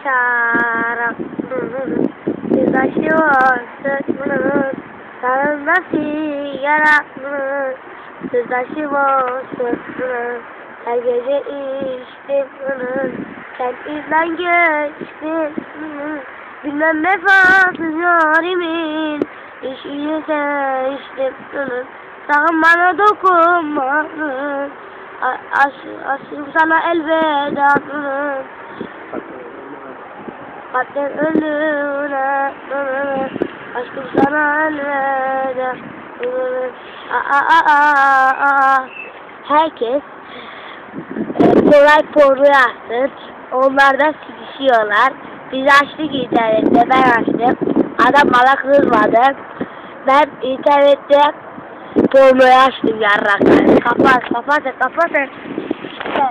işaret. Yüzbaşı olsun. Sağında sigara. Yüzbaşı olsun. Her gece içtim. Kendinden geçtim. Bilmem vefasız yarimin. İşini seçtim. Sakın bana dokunma. A- Aş, aşkım sana elveda. Kalpten ölüne. Aşkım sana elveda. Aa, aa, aa. Herkes e, kolay porno yazsın. Onlar da sikişiyorlar. Biz açtık internette. Ben açtım. Adam bana kızmadı. Ben internette pornoyu açtım yarrakları. Kapat, kapat, kapat.